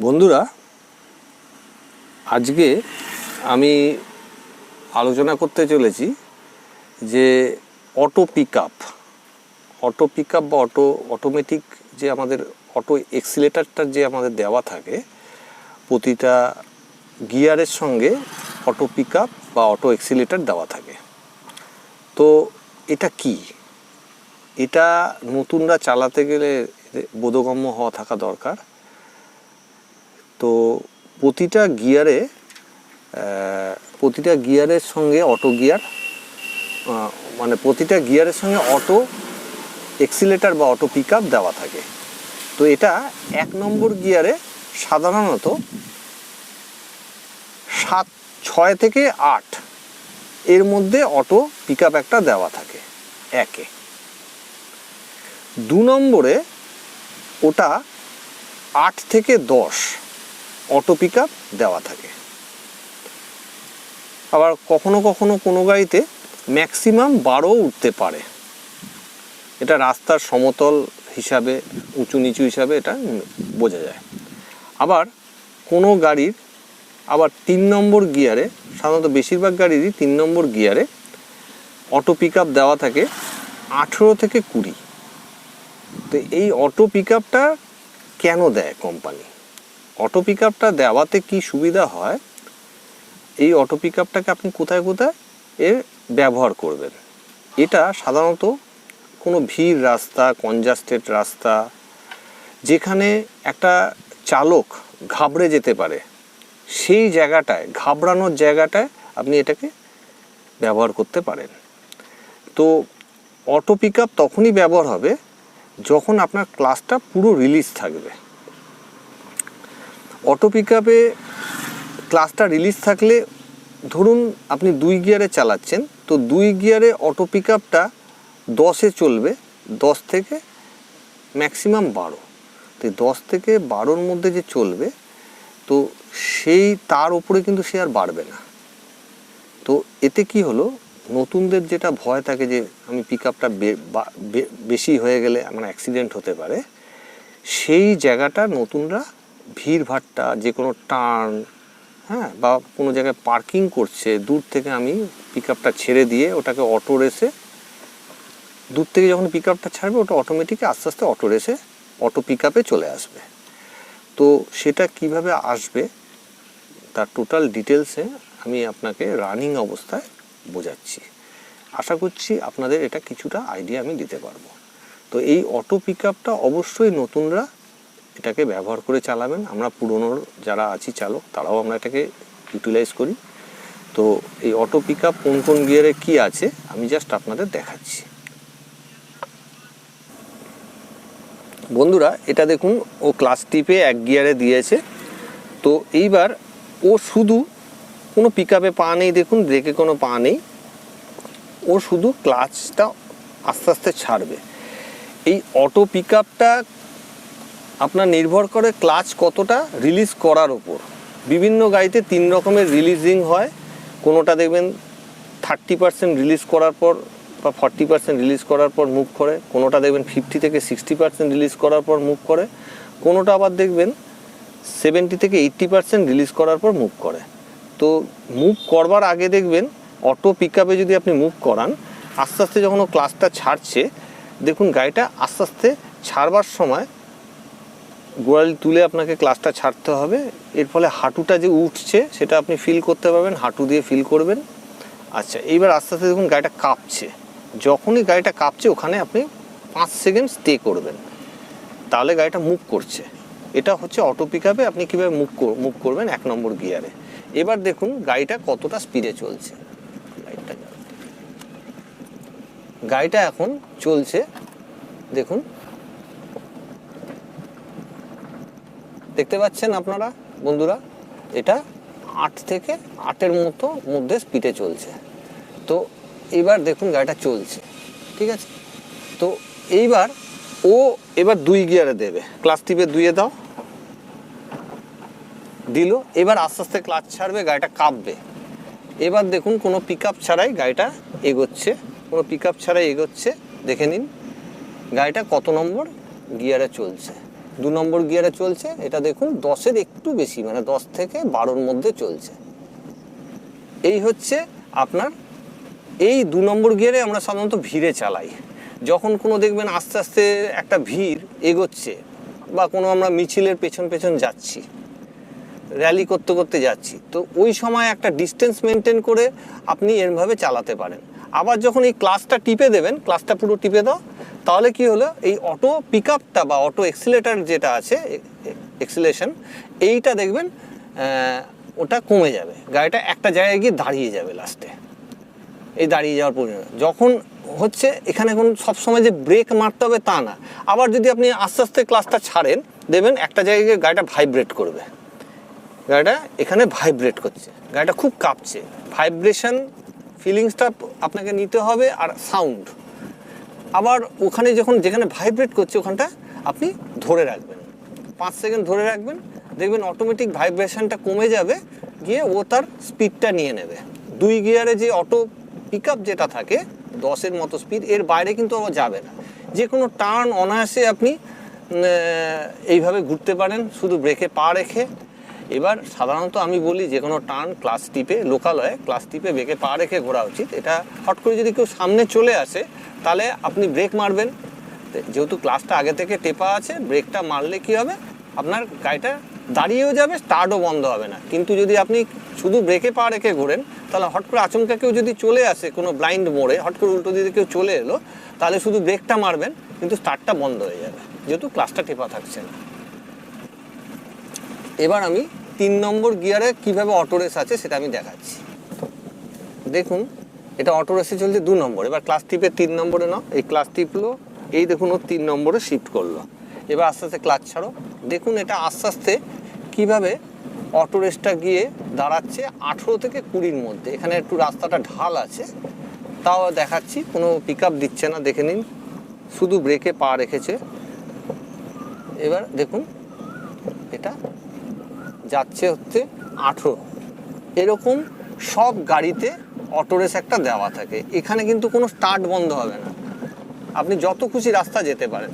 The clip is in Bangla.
বন্ধুরা, আজকে আমি আলোচনা করতে চলেছি যে auto pick up auto pick up বা অটো অটোমেটিক যে আমাদের অটো এক্সিলেটারটা যে আমাদের দেওয়া থাকে, প্রতিটা গিয়ারের সঙ্গে অটো পিক আপ বা অটো এক্সিলেটার দেওয়া থাকে। তো এটা কি? এটা নতুনরা চালাতে গেলে বোধগম্য হওয়া থাকা দরকার। তো প্রতিটা গিয়ারে প্রতিটা গিয়ারের সঙ্গে অটো গিয়ার মানে প্রতিটা গিয়ারের সঙ্গে অটো এক্সিলেটার বা অটো পিক দেওয়া থাকে। তো এটা এক নম্বর গিয়ারে সাধারণত সাত, ছয় থেকে আট এর মধ্যে অটো পিক একটা দেওয়া থাকে একে। দু নম্বরে ওটা আট থেকে দশ অটো পিকআপ দেওয়া থাকে। আবার কখনো কখনো কোনো গাড়িতে ম্যাক্সিমাম বারো উঠতে পারে। এটা রাস্তার সমতল হিসাবে, উঁচু নিচু হিসাবে এটা বোঝা যায়। আবার কোনো গাড়ির আবার তিন নম্বর গিয়ারে, সাধারণত বেশিরভাগ গাড়িরই তিন নম্বর গিয়ারে অটো পিকআপ দেওয়া থাকে আঠেরো থেকে কুড়ি। তো এই অটো পিকআপটা কেন দেয় কোম্পানি অটো পিক আপটা দেওয়াতে কি সুবিধা হয়? এই অটো পিক আপটাকে আপনি কোথায় কোথায় এর ব্যবহার করবেন? এটা সাধারণত কোনো ভিড় রাস্তা কনজাস্টেড রাস্তা, যেখানে একটা চালক ঘাবড়ে যেতে পারে, সেই জায়গাটায়, ঘাবড়ানোর জায়গাটায় আপনি এটাকে ব্যবহার করতে পারেন। তো অটো পিক আপ তখনই ব্যবহার হবে যখন আপনার ক্লাসটা পুরো রিলিজ থাকবে। অটো পিক আপে ক্লাসটা রিলিজ থাকলে ধরুন আপনি দুই গিয়ারে চালাচ্ছেন, তো দুই গিয়ারে অটো পিক আপটা দশে চলবে, দশ থেকে ম্যাক্সিমাম বারো। তো দশ থেকে বারোর মধ্যে যে চলবে, তো সেই তার উপরে কিন্তু সে আর বাড়বে না। তো এতে কি হলো? নতুনদের যেটা ভয় থাকে যে আমি পিক আপটা বেশি হয়ে গেলে আমার অ্যাক্সিডেন্ট হতে পারে, সেই জায়গাটা নতুনরা ভিড়ভাট্টা যে কোনো টার্ন হ্যাঁ বা কোনো জায়গায় পার্কিং করছে, দূর থেকে আমি পিক আপটা ছেড়ে দিয়ে ওটাকে অটো রেসে, দূর থেকে যখন পিক আপটা ছাড়বে, ওটা অটোমেটিক আস্তে আস্তে অটো রেসে অটো পিক চলে আসবে। তো সেটা কীভাবে আসবে, তার টোটাল ডিটেলসে আমি আপনাকে রানিং অবস্থায় বোঝাচ্ছি। আশা করছি আপনাদের এটা কিছুটা আইডিয়া আমি দিতে পারব। তো এই অটো পিক অবশ্যই নতুনরা এটাকে ব্যবহার করে চালাবেন। আমরা পুরনো যারা আছি চালক, তারাও আমরা এটাকে ইউটিলাইজ করি। তো এই অটো পিক কোন কোন গিয়ারে কী আছে, আমি জাস্ট আপনাদের দেখাচ্ছি। বন্ধুরা, এটা দেখুন, ও ক্লাস টিপে এক গিয়ারে দিয়েছে। তো এইবার ও শুধু কোনো পিক আপে পা নেই, দেখুন ব্রেকে কোনো পা নেই। ও শুধু ক্লাচটা আস্তে আস্তে ছাড়বে। এই অটো পিক আপটা আপনার নির্ভর করে ক্লাচ কতটা রিলিজ করার ওপর বিভিন্ন গাড়িতে তিন রকমের রিলিজিং হয়। কোনোটা দেখবেন থার্টি পার্সেন্ট রিলিজ করার পর বা ফর্টি পার্সেন্ট রিলিজ করার পর মুভ করে। কোনোটা দেখবেন ফিফটি থেকে সিক্সটি পার্সেন্ট রিলিজ করার পর মুভ করে। কোনোটা আবার দেখবেন সেভেন্টি থেকে এইট্টি পার্সেন্ট রিলিজ করার পর মুভ করে। তো মুভ করবার আগে দেখবেন অটো পিক আপে যদি আপনি মুভ করান, আস্তে আস্তে যখন ও ক্লাসটা ছাড়ছে, দেখুন গাড়িটা আস্তে আস্তে ছাড়বার সময় গোড়ালি তুলে আপনাকে ক্লাসটা ছাড়তে হবে। এর ফলে হাঁটুটা যে উঠছে, সেটা আপনি ফিল করতে পারবেন, হাঁটু দিয়ে ফিল করবেন। আচ্ছা এইবার আস্তে আস্তে দেখুন গাড়িটা কাঁপছে। যখনই গাড়িটা কাঁপছে, ওখানে আপনি পাঁচ সেকেন্ড স্টে করবেন। তাহলে গাড়িটা মুভ করছে। এটা হচ্ছে অটো পিক আপে আপনি কীভাবে মুভ মুভ করবেন এক নম্বর গিয়ারে এবার দেখুন গাড়িটা কতটা স্পিডে চলছে। গাড়িটা গাড়িটা এখন চলছে, দেখুন দেখতে পাচ্ছেন আপনারা, বন্ধুরা? এটা আট থেকে আটের মতো মধ্যে স্পিডে চলছে। তো এবার দেখুন গাড়িটা চলছে, ঠিক আছে? তো এইবার ও এবার দুই গিয়ারে দেবে। ক্লাস টিপে দুইয়ে দাও। দিল, এবার আস্তে আস্তে ক্লাচ ছাড়বে, গাড়িটা কাঁপবে। এবার দেখুন কোনো পিক ছাড়াই গাড়িটা এগোচ্ছে। কোনো পিক ছাড়াই এগোচ্ছে। দেখে নিন, গাড়িটা কত নম্বর গিয়ারে চলছে। দু নম্বর গিয়ারে চলছে, এটা দেখুন দশের একটু বেশি মানে দশ থেকে বারোর মধ্যে চলছে। এই হচ্ছে আপনার, এই দু নম্বর গিয়ারে আমরা সাধারণত ভিড়ে চালাই। যখন কোনো দেখবেন আস্তে আস্তে একটা ভিড় এগোচ্ছে, বা কোনো আমরা মিছিলের পেছন পেছন যাচ্ছি র্যালি করতে করতে যাচ্ছি। তো ওই সময় একটা ডিস্টেন্স মেনটেন করে আপনি এরমভাবে চালাতে পারেন। আবার যখন এই ক্লাসটা টিপে দেবেন ক্লাসটা পুরো টিপে দাও, তাহলে কি হলো? এই অটো পিক আপটা বা অটো এক্সিলেটার যেটা আছে এক্সিলেশন এইটা দেখবেন ওটা কমে যাবে। গাড়িটা একটা জায়গায় গিয়ে দাঁড়িয়ে যাবে লাস্টে এই দাঁড়িয়ে যাওয়ার পরিণত যখন হচ্ছে, এখানে এখন সবসময় যে ব্রেক মারতে হবে তা না। আবার যদি আপনি আস্তে আস্তে ক্লাসটা ছাড়েন দেবেন একটা জায়গায় গিয়ে গাড়িটা ভাইব্রেট করবে। গাড়িটা এখানে ভাইব্রেট করছে। গাড়িটা খুব কাঁপছে। ভাইব্রেশন ফিলিংসটা আপনাকে নিতে হবে আর সাউন্ড আবার ওখানে যখন যেখানে ভাইব্রেট করছে ওখানটা আপনি ধরে রাখবেন। পাঁচ সেকেন্ড ধরে রাখবেন। দেখবেন অটোমেটিক ভাইব্রেশনটা কমে যাবে। গিয়ে ও তার স্পিডটা নিয়ে নেবে। দুই গিয়ারে যে অটো পিক যেটা থাকে, দশের মতো স্পিড এর বাইরে কিন্তু আবার যাবে না। যে কোনো টার্ন অনায়াসে আপনি এইভাবে ঘুরতে পারেন। শুধু ব্রেকে পা রেখে। এবার সাধারণত আমি বলি যে কোনো টার্ন ক্লাস টিপে, লোকালয়ে ক্লাস টিপে ব্রেকে পা রেখে ঘোরা উচিত। এটা হট করে যদি কেউ সামনে চলে আসে, তাহলে আপনি ব্রেক মারবেন। যেহেতু ক্লাসটা আগে থেকে টেপা আছে, ব্রেকটা মারলে কি হবে? আপনার গাড়িটা দাঁড়িয়েও যাবে, স্টার্টও বন্ধ হবে না। কিন্তু যদি আপনি শুধু ব্রেকে পা রেখে ঘোরেন, তাহলে হট করে আচমকা কেউ যদি চলে আসে কোনো ব্লাইন্ড মোড়ে, হট করে উল্টো দিকে কেউ চলে এলো, তাহলে শুধু ব্রেকটা মারবেন, কিন্তু স্টার্টটা বন্ধ হয়ে যাবে। যেহেতু ক্লাসটা টেপা থাকছে না। এবার আমি তিন নম্বর গিয়ারে কীভাবে অটো রেস আছে সেটা আমি দেখাচ্ছি। দেখুন, এটা অটো রেসে চলছে দু নম্বর। এবার ক্লাস টিপে তিন নম্বরে নাও। এই ক্লাস টিপলো এই দেখুন ও তিন নম্বরে শিফট করল। এবার আস্তে আস্তে ক্লাচ ছাড়ো। দেখুন এটা আস্তে আস্তে কীভাবে অটো রেসটা গিয়ে দাঁড়াচ্ছে আঠেরো থেকে কুড়ির মধ্যে। এখানে একটু রাস্তাটা ঢাল আছে, তাও দেখাচ্ছি, কোনো পিক দিচ্ছে না, দেখে নিন। শুধু ব্রেকে পা রেখেছে। এবার দেখুন, এটা যাচ্ছে হচ্ছে আঠেরো। এরকম সব গাড়িতে অটোরেস একটা দেওয়া থাকে। এখানে কিন্তু কোনো স্টার্ট বন্ধ হবে না। আপনি যত খুশি রাস্তা যেতে পারেন।